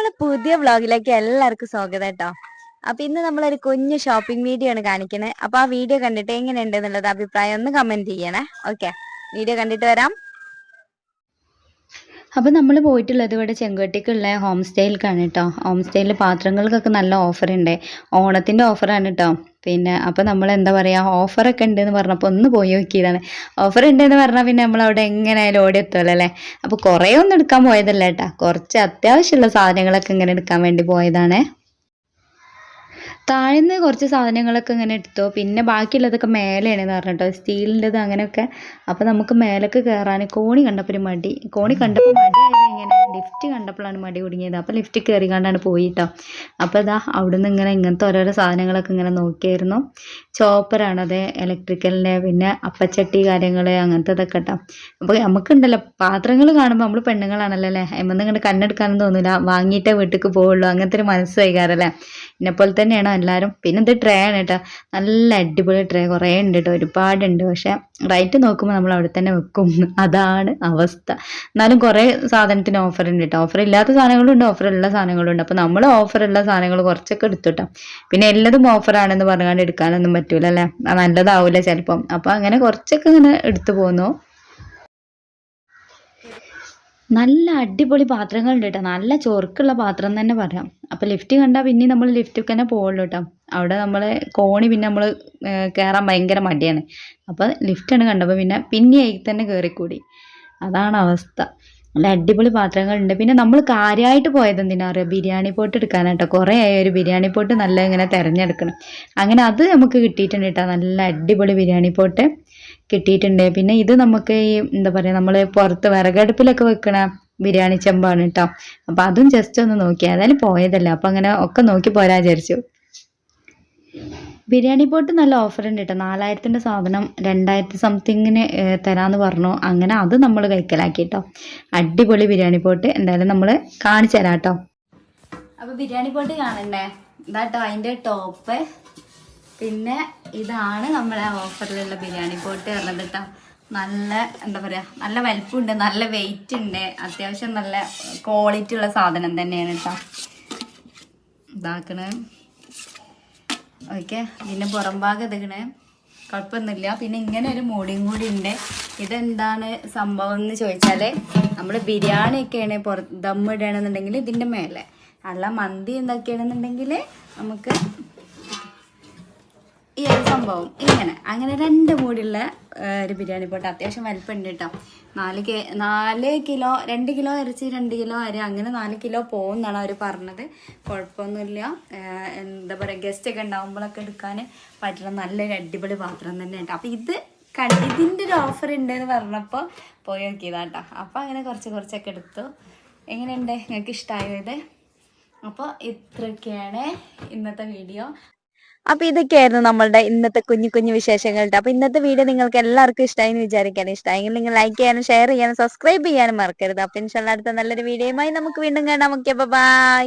നമ്മളെ പുതിയ വ്ളോഗിലേക്ക് എല്ലാവർക്കും സ്വാഗതം കേട്ടോ. അപ്പൊ ഇന്ന് നമ്മളൊരു കുഞ്ഞു ഷോപ്പിംഗ് വീഡിയോ ആണ് കാണിക്കുന്നത് അപ്പൊ ആ വീഡിയോ കണ്ടിട്ട് എങ്ങനെയുണ്ട് എന്നുള്ളത് അഭിപ്രായം ഒന്ന് കമന്റ് ചെയ്യണേ. ഓക്കെ വീഡിയോ കണ്ടിട്ട് വരാം. അപ്പോൾ നമ്മൾ പോയിട്ടുള്ളത് ഇവിടെ ചെങ്കോട്ടിക്കുള്ള ഹോം സ്റ്റേയിലേക്കാണ് കേട്ടോ ഹോം സ്റ്റേയിൽ പാത്രങ്ങൾക്കൊക്കെ നല്ല ഓഫർ ഉണ്ട് ഓണത്തിന്റെ ഓഫറാണ് കേട്ടോ പിന്നെ അപ്പോൾ നമ്മൾ എന്താ പറയുക ഓഫറൊക്കെ ഉണ്ടെന്ന് പറഞ്ഞപ്പോൾ ഒന്ന് പോയി നോക്കിയതാണ്. ഓഫർ ഉണ്ടെന്ന് പറഞ്ഞാൽ പിന്നെ നമ്മൾ അവിടെ എങ്ങനെയായാലും ഓടി എത്തുമല്ലോ അല്ലേ? അപ്പോൾ കുറേ ഒന്നും എടുക്കാൻ പോയതല്ല കേട്ടോ. കുറച്ച് അത്യാവശ്യമുള്ള സാധനങ്ങളൊക്കെ ഇങ്ങനെ എടുക്കാൻ വേണ്ടി പോയതാണ്. താഴ്ന്ന് കുറച്ച് സാധനങ്ങളൊക്കെ ഇങ്ങനെ എടുത്തു. പിന്നെ ബാക്കിയുള്ളതൊക്കെ മേലെയാണെന്ന് പറഞ്ഞിട്ടോ സ്റ്റീലിന്റെത് അങ്ങനെയൊക്കെ. അപ്പോൾ നമുക്ക് മേലേക്ക് കയറാൻ കോണി കണ്ടപ്പോൾ ഒരു മടി. കോണി കണ്ടപ്പോൾ മടിയായത് ഇങ്ങനെ ലിഫ്റ്റ് കണ്ടപ്പോഴാണ് മടി കുടുങ്ങിയത്. അപ്പോൾ ലിഫ്റ്റ് കയറി കണ്ടാണ് പോയിട്ടോ. അപ്പോൾ ഇതാ അവിടുന്ന് ഇങ്ങനെ ഇങ്ങനത്തെ ഓരോരോ സാധനങ്ങളൊക്കെ ഇങ്ങനെ നോക്കിയായിരുന്നു. ചോപ്പറാണ് അത് ഇലക്ട്രിക്കലിന്റെ പിന്നെ അപ്പച്ചട്ടി കാര്യങ്ങൾ അങ്ങനത്തെ ഇതൊക്കെ കേട്ടോ അപ്പോൾ നമുക്കുണ്ടല്ലോ പാത്രങ്ങൾ കാണുമ്പോൾ നമ്മൾ പെണ്ണുങ്ങളാണല്ലോ അല്ലേ? എമ്മന്ന് ഇങ്ങോട്ട് കണ്ണെടുക്കാനൊന്നും തോന്നില്ല വാങ്ങിയിട്ടേ വീട്ടിലേക്ക് പോവുള്ളൂ. അങ്ങനത്തെ ഒരു മനസ്സ് വൈകാറല്ലേ എന്നെ തന്നെയാണ് എല്ലാവരും പിന്നെ ഇത് ട്രേ ആണ് കേട്ടോ. നല്ല അടിപൊളി ട്രേ കുറേ ഉണ്ട് കേട്ടോ. ഒരുപാടുണ്ട് പക്ഷേ റൈറ്റ് നോക്കുമ്പോൾ നമ്മൾ അവിടെ തന്നെ വെക്കും. അതാണ് അവസ്ഥ. എന്നാലും കുറേ സാധനത്തിന് ഓഫർ ഉണ്ട് കേട്ടോ. ഓഫർ ഇല്ലാത്ത സാധനങ്ങളും ഉണ്ട്. ഓഫർ ഉള്ള സാധനങ്ങളും ഉണ്ട്. അപ്പോൾ നമ്മൾ ഓഫർ ഉള്ള സാധനങ്ങൾ കുറച്ചൊക്കെ എടുത്തു കേട്ടോ. പിന്നെ എല്ലാതും ഓഫറാണെന്ന് പറഞ്ഞുകൊണ്ട് എടുക്കാനൊന്നും പറ്റൂല അല്ലേ? നല്ലതാവില്ല നല്ലതാവൂല ചിലപ്പം. അപ്പോൾ അങ്ങനെ കുറച്ചൊക്കെ ഇങ്ങനെ എടുത്തു പോന്നു. നല്ല അടിപൊളി പാത്രങ്ങളുണ്ട് കേട്ടോ നല്ല ചൊറുക്കുള്ള പാത്രം തന്നെ പറയാം. അപ്പോൾ ലിഫ്റ്റ് കണ്ടാൽ പിന്നെ നമ്മൾ ലിഫ്റ്റിൽ തന്നെ പോകുള്ളൂ കേട്ടോ അവിടെ നമ്മൾ കോണി പിന്നെ നമ്മൾ കയറാൻ ഭയങ്കര മടിയാണ്. അപ്പോൾ ലിഫ്റ്റാണ് കണ്ടപ്പോൾ പിന്നെ പിന്നെ അതിൽ തന്നെ കയറിക്കൂടി അതാണ് അവസ്ഥ. നല്ല അടിപൊളി പാത്രങ്ങളുണ്ട്. പിന്നെ നമ്മൾ കാര്യമായിട്ട് പോയത് എന്തിനാ പറയുക ബിരിയാണി പോട്ട് എടുക്കാനായിട്ടോ കുറേ ആയി ഒരു ബിരിയാണി പോട്ട് നല്ല ഇങ്ങനെ തിരഞ്ഞെടുക്കണം. അങ്ങനെ അത് നമുക്ക് കിട്ടിയിട്ടുണ്ട് കേട്ടോ നല്ല അടിപൊളി ബിരിയാണി പോട്ട്. കിട്ടിയിട്ടുണ്ട്. പിന്നെ ഇത് നമുക്ക് ഈ എന്താ പറയുക നമ്മൾ പുറത്ത് വിറകടുപ്പിലൊക്കെ വെക്കണ ബിരിയാണി ചെമ്പാണ് കേട്ടോ അപ്പം അതും ജസ്റ്റ് ഒന്ന് നോക്കി. ഏതായാലും പോയതല്ല. അപ്പം അങ്ങനെ ഒക്കെ നോക്കി പോരാ വിചാരിച്ചു. ബിരിയാണി പോട്ട് നല്ല ഓഫർ ഉണ്ട് കേട്ടോ നാലായിരത്തിന്റെ സാധനം രണ്ടായിരത്തി സംതിങ്ങിന് തരാമെന്ന് പറഞ്ഞു. അങ്ങനെ അത് നമ്മൾ കൈക്കലാക്കി കേട്ടോ അടിപൊളി ബിരിയാണി പോട്ട് എന്തായാലും നമ്മൾ കാണിച്ചു തരാം കേട്ടോ അപ്പോൾ ബിരിയാണി പോട്ട് കാണണ്ടേ? ഇതാട്ടോ അതിന്റെ ടോപ്പ് പിന്നെ ഇതാണ് നമ്മളെ ഓഫറിലുള്ള ബിരിയാണി പോട്ട് പറഞ്ഞത് കേട്ടോ നല്ല എന്താ പറയുക നല്ല വലിപ്പമുണ്ട് നല്ല വെയിറ്റ് ഉണ്ട്. അത്യാവശ്യം നല്ല ക്വാളിറ്റി ഉള്ള സാധനം തന്നെയാണ് കേട്ടോ ഇതാക്കണേ. ഓക്കെ പിന്നെ പുറം ഭാഗം ഇതകണേ കുഴപ്പമൊന്നുമില്ല. പിന്നെ ഇങ്ങനെ ഒരു മൂടിയും കൂടി ഉണ്ട്. ഇതെന്താണ് സംഭവം എന്ന് ചോദിച്ചാൽ നമ്മൾ ബിരിയാണി ഒക്കെയാണ് പുറ ദമ്മിടുകയാണെന്നുണ്ടെങ്കിൽ ഇതിന്റെ മേലെ. അല്ല മന്തി എന്തൊക്കെയാണെന്നുണ്ടെങ്കിൽ നമുക്ക് ഈ ഒരു സംഭവം. ഇങ്ങനെ. അങ്ങനെ രണ്ട് മൂടിയുള്ള ഒരു ബിരിയാണി പോട്ട് അത്യാവശ്യം വലിപ്പമുണ്ട് കേട്ടോ നാല് കെ നാല് കിലോ രണ്ട് കിലോ ഇറച്ചി രണ്ട് കിലോ അരി അങ്ങനെ നാല് കിലോ പോകുമെന്നാണ് അവർ പറഞ്ഞത്. കുഴപ്പമൊന്നുമില്ല. എന്താ പറയുക ഗസ്റ്റ് ഒക്കെ ഉണ്ടാകുമ്പോഴൊക്കെ എടുക്കാൻ പറ്റുന്ന നല്ലൊരു അടിപൊളി പാത്രം തന്നെ കേട്ടോ അപ്പം ഇത് കണ്ട് ഇതിന്റെ ഒരു ഓഫർ ഉണ്ട് എന്ന് പറഞ്ഞപ്പോൾ പോയി നോക്കിയതാട്ടോ അപ്പം അങ്ങനെ കുറച്ച് കുറച്ചൊക്കെ എടുത്തു. എങ്ങനെയുണ്ട്? നിങ്ങൾക്ക് ഇഷ്ടമായത് അപ്പോൾ ഇത്രയൊക്കെയാണ് ഇന്നത്തെ വീഡിയോ അപ്പൊ ഇതൊക്കെയായിരുന്നു നമ്മളുടെ ഇന്നത്തെ കുഞ്ഞു കുഞ്ഞു വിശേഷങ്ങളുടെ. അപ്പൊ ഇന്നത്തെ വീഡിയോ നിങ്ങൾക്ക് എല്ലാവർക്കും ഇഷ്ടമായി എന്ന് വിചാരിക്കാൻ ഇഷ്ടമായെങ്കിൽ നിങ്ങൾ ലൈക്ക് ചെയ്യാനും ഷെയർ ചെയ്യാനും സബ്സ്ക്രൈബ് ചെയ്യാനും മറക്കരുത്. അപ്പൊ ഇൻഷാല്ല അടുത്ത നല്ലൊരു വീഡിയോയുമായി നമുക്ക് വീണ്ടും കാണാം. Okay bye